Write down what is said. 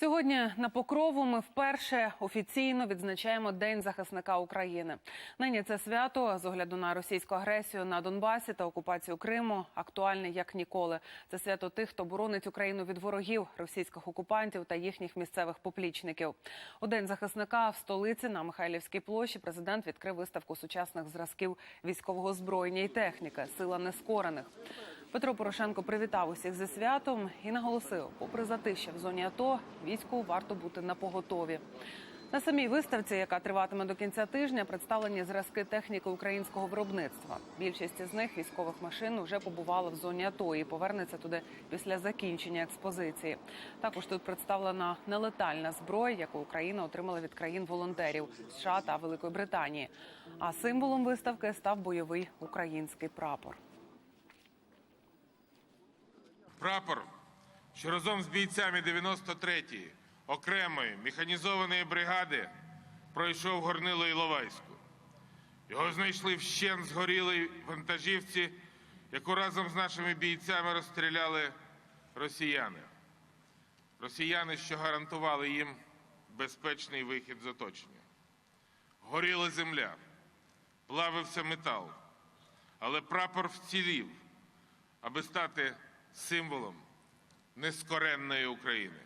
Сьогодні на покрову ми вперше офіційно відзначаємо День захисника України. Нині це свято з огляду на російську агресію на Донбасі та окупацію Криму актуальне як ніколи. Це свято тих, хто боронить Україну від ворогів, російських окупантів та їхніх місцевих поплічників. У день захисника в столиці на Михайлівській площі президент відкрив виставку сучасних зразків військового озброєння і техніки Сила нескорених. Петро Порошенко привітав усіх зі святом і наголосив, попри затища в зоні АТО, війську варто бути на поготові. На самій виставці, яка триватиме до кінця тижня, представлені зразки техніки українського виробництва. Більшість з них військових машин вже побували в зоні АТО і повернеться туди після закінчення експозиції. Також тут представлена нелетальна зброя, яку Україна отримала від країн-волонтерів США та Великої Британії. А символом виставки став бойовий український прапор. Прапор, що разом з бійцями 93-ї окремої механізованої бригади пройшов горнило Іловайську. Його знайшли вщен згорілій вантажівці, яку разом з нашими бійцями розстріляли росіяни. Росіяни, що гарантували їм безпечний вихід з оточення. Горіла земля, плавився метал, але прапор вцілів, аби стати символом нескоренної України.